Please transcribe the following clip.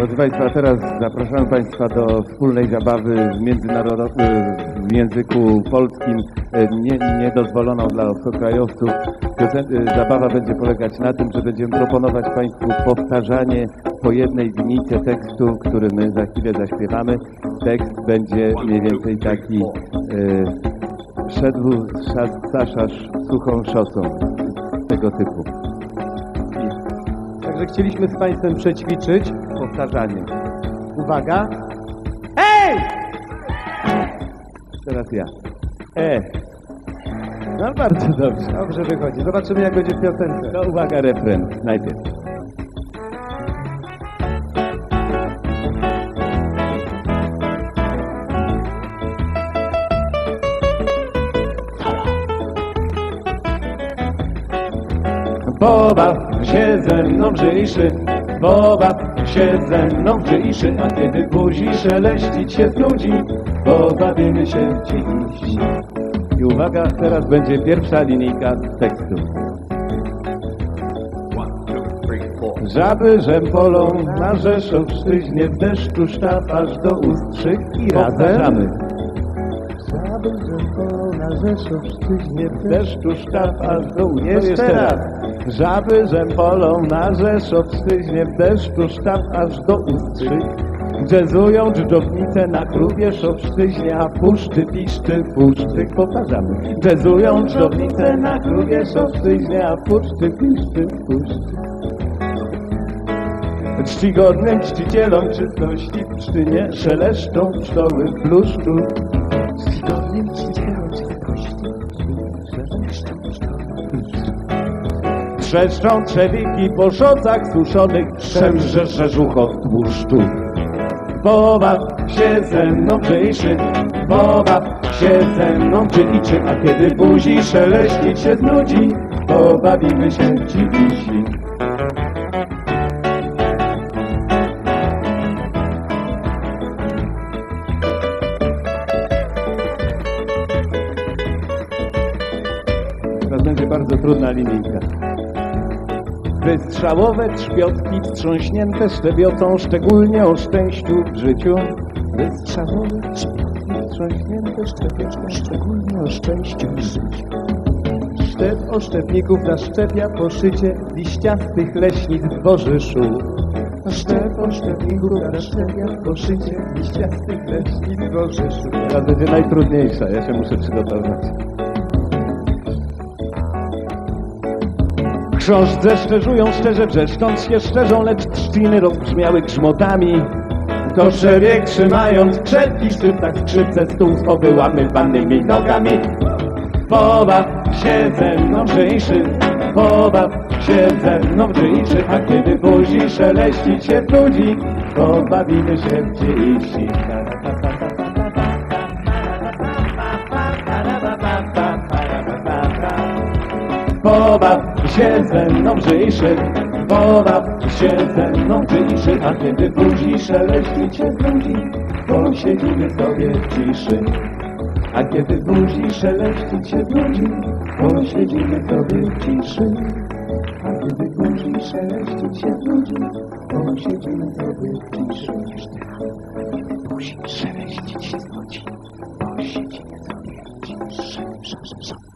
Drodzy Państwa, teraz zapraszamy Państwa do wspólnej zabawy międzynarodowej w języku polskim, e, nie, niedozwoloną dla obcokrajowców. E, Zabawa będzie polegać na tym, że będziemy proponować Państwu powtarzanie po jednej linijce tekstu, który my za chwilę zaśpiewamy. Tekst będzie mniej więcej taki e, Szedł szas- Saszasz suchą szosą, tego typu. Także chcieliśmy z Państwem przećwiczyć. Powtarzanie. Uwaga. Hej! Teraz ja. E. No bardzo dobrze. Dobrze wychodzi. Zobaczymy jak będzie w piosence. No uwaga, refren najpierw. Pobaw się ze mną żyjszy, pobaw się ze mną żyjszy, a kiedy buzi szeleścić się znudzi, pobawimy się dziś. I uwaga, teraz będzie pierwsza linijka tekstu. Żaby rzępolą na Rzeszowszczyźnie w deszczu sztab aż do ustrzyk i razem. Żaby rzępolą na Rzeszowszczyźnie W deszczu sztab aż do ustrzyk. Jeszcze raz. Żaby rzępolą na Rzeszowszczyźnie w deszczu sztab aż do ustrzyk. Jazzują dżdżownice na klubie Szowszczyźnie, a puszczy piszczy puszczy. Powtarzamy. Jazzują dżdżownice na klubie Szowszczyźnie, a puszczy piszczy puszczy. Czcigodnym czcicielom czystości w Pszczynie szeleszczą pszczoły w bluszczu. Trzeszczą trzewiki po szocach suszonych, szemrze rzeżucho w tłuszczu. Pobaw się ze mną przyjszy, pobaw się ze mną przyjczy, a kiedy buzi szeleścić się znudzi, pobawimy się dziś. Teraz będzie bardzo trudna linijka. Wystrzałowe trzpiotki wstrząśnięte szczebiotą, szczególnie o szczęściu w życiu. Wystrzałowe trzpiotki wstrząśnięte szczebiotą, szczególnie o szczęściu w życiu. Szczep oszczepników naszczepia poszycie liściastych leśnic w Bożyszu. Szczep oszczepników naszczepia poszycie liściastych leśnic Bożyszu. Teraz będzie najtrudniejsza, ja się muszę przygotować. W książce szczerzują szczerze wrzeszcząc się szczerzą, lecz trzciny rozbrzmiały grzmotami. To przebieg trzymając krzepki szczyptach skrzypce stół z powyłamywanymi nogami. Pobaw się ze mną żyjszy, pobaw się ze mną a kiedy buzi szeleścić się nudzi, pobawimy się w dziś. Pobaw się ze mną żyjszy, pobaw się ze mną żyjszy, a kiedy buzi szeleścić się znudzi, posiedzimy sobie w ciszy. A kiedy buzi szeleścić się znudzi, posiedzimy sobie w ciszy. A kiedy buzi szeleścić się znudzi, posiedzimy sobie w ciszy. Buzi szeleścić się znudzi, posiedzimy sobie w ciszy.